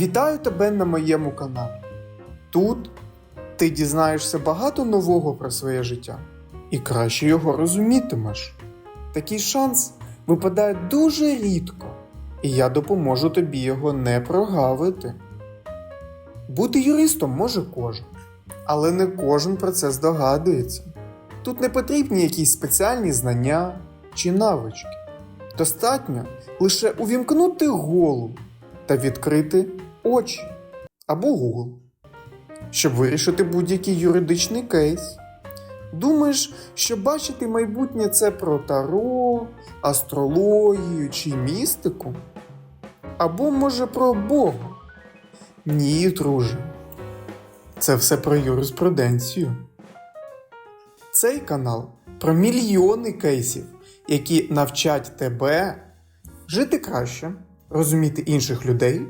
Вітаю тебе на моєму каналі. Тут ти дізнаєшся багато нового про своє життя і краще його розумітимеш. Такий шанс випадає дуже рідко, і я допоможу тобі його не прогавити. Бути юристом може кожен, але не кожен про це здогадується. Тут не потрібні якісь спеціальні знання чи навички. Достатньо лише увімкнути голову та відкрити очі або Google, щоб вирішити будь-який юридичний кейс. Думаєш, що бачити майбутнє це про таро, астрологію чи містику? Або може про Бога? Ні, друже. Це все про юриспруденцію. Цей канал про мільйони кейсів, які навчать тебе жити краще, розуміти інших людей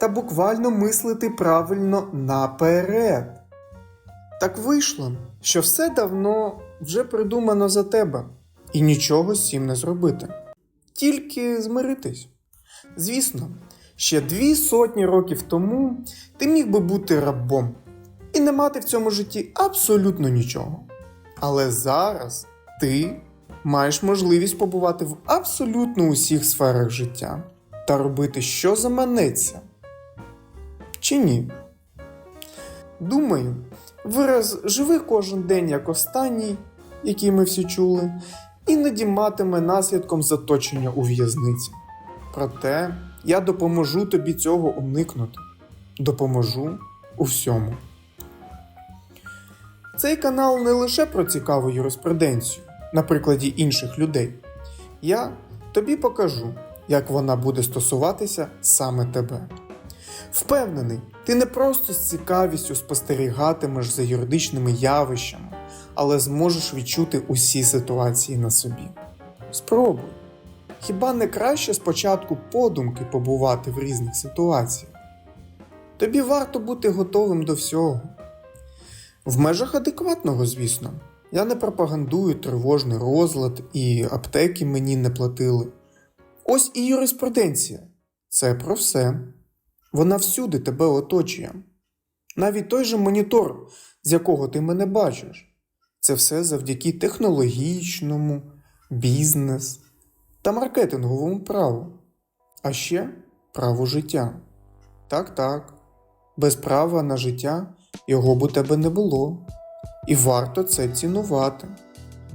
та буквально мислити правильно наперед. Так вийшло, що все давно вже придумано за тебе, і нічого з цим не зробити. Тільки змиритись. Звісно, ще дві сотні років тому ти міг би бути рабом і не мати в цьому житті абсолютно нічого. Але зараз ти маєш можливість побувати в абсолютно усіх сферах життя та робити, що заманеться. Чи ні? Думаю, вираз живи кожен день як останній, який ми всі чули, іноді матиме наслідком заточення у в'язниці. Проте я допоможу тобі цього уникнути. Допоможу у всьому. Цей канал не лише про цікаву юриспруденцію на прикладі інших людей. Я тобі покажу, як вона буде стосуватися саме тебе. Впевнений, ти не просто з цікавістю спостерігатимеш за юридичними явищами, але зможеш відчути усі ситуації на собі. Спробуй. Хіба не краще спочатку подумки побувати в різних ситуаціях? Тобі варто бути готовим до всього. В межах адекватного, звісно. Я не пропагандую тривожний розлад і аптеки мені не платили. Ось і юриспруденція. Це про все. Вона всюди тебе оточує. Навіть той же монітор, з якого ти мене бачиш. Це все завдяки технологічному, бізнес та маркетинговому праву. А ще право життя. Так, так. Без права на життя його б у тебе не було. І варто це цінувати.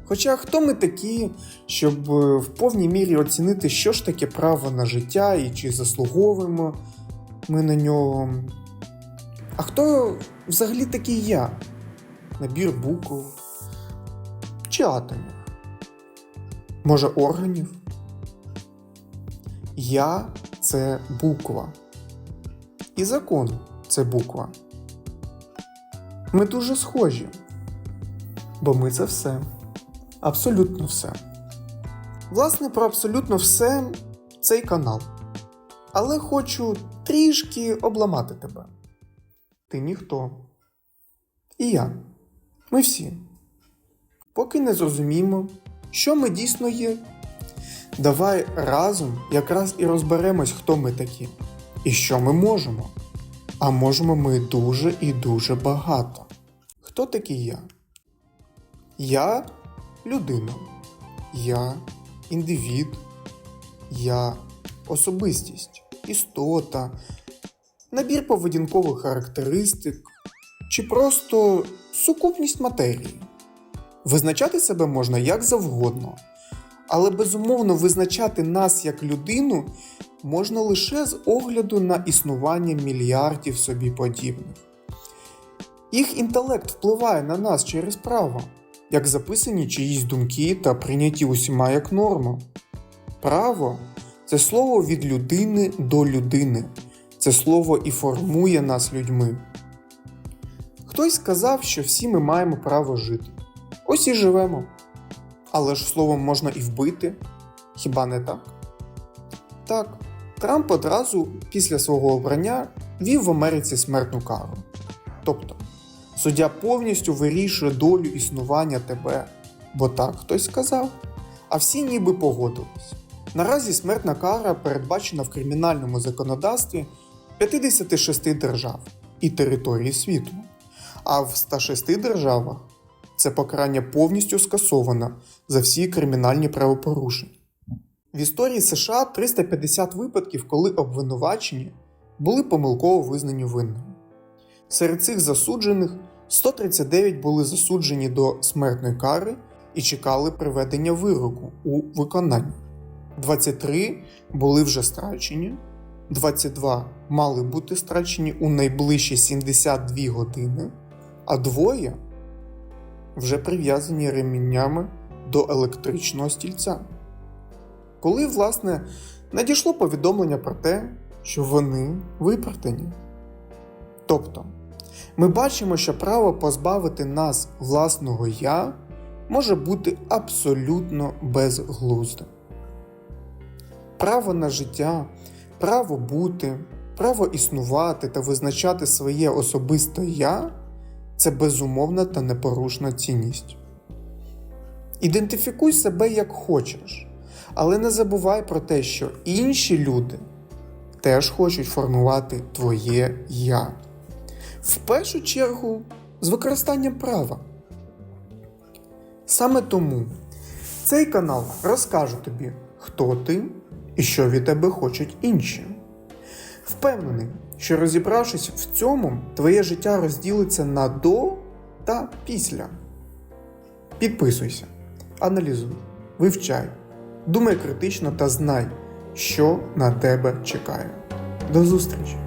Хоча хто ми такі, щоб е, в повній мірі оцінити, що ж таке право на життя і чи заслуговуємо ми на нього. А хто взагалі такий я? Набір букв чи атомів? Може, органів? Я це буква. І закон це буква. Ми дуже схожі. Бо ми це все. Абсолютно все. Власне, про абсолютно все цей канал. Але хочу трішки обламати тебе. Ти ніхто. І я. Ми всі. Поки не зрозуміємо, що ми дійсно є. Давай разом якраз і розберемось, хто ми такі і що ми можемо. А можемо ми дуже і дуже багато. Хто такий я? Я людина. Я індивід. Я особистість, істота, набір поведінкових характеристик чи просто сукупність матерії. Визначати себе можна як завгодно, але безумовно визначати нас як людину можна лише з огляду на існування мільярдів собі подібних. Їх інтелект впливає на нас через право, як записані чиїсь думки та прийняті усіма як норма. Право це слово від людини до людини. Це слово і формує нас людьми. Хтось сказав, що всі ми маємо право жити. Ось і живемо. Але ж словом можна і вбити. Хіба не так? Так, Трамп одразу після свого обрання вів в Америці смертну кару. Тобто, суддя повністю вирішує долю існування тебе, бо так хтось сказав, а всі ніби погодились. Наразі смертна кара передбачена в кримінальному законодавстві 56 держав і території світу. А в 106 державах це покарання повністю скасовано за всі кримінальні правопорушення. В історії США 350 випадків, коли обвинувачені були помилково визнані винними. Серед цих засуджених 139 були засуджені до смертної кари і чекали приведення вироку у виконання. 23 були вже страчені, 22 мали бути страчені у найближчі 72 години, а двоє вже прив'язані реміннями до електричного стільця. Коли, власне, надійшло повідомлення про те, що вони виправдані. Тобто, ми бачимо, що право позбавити нас власного я може бути абсолютно безглуздим. Право на життя, право бути, право існувати та визначати своє особисте я це безумовна та непорушна цінність. Ідентифікуй себе як хочеш, але не забувай про те, що інші люди теж хочуть формувати твоє я. В першу чергу з використанням права. Саме тому цей канал розкаже тобі, хто ти і що від тебе хочуть інші. Впевнений, що розібравшись в цьому, твоє життя розділиться на до та після. Підписуйся, аналізуй, вивчай, думай критично та знай, що на тебе чекає. До зустрічі!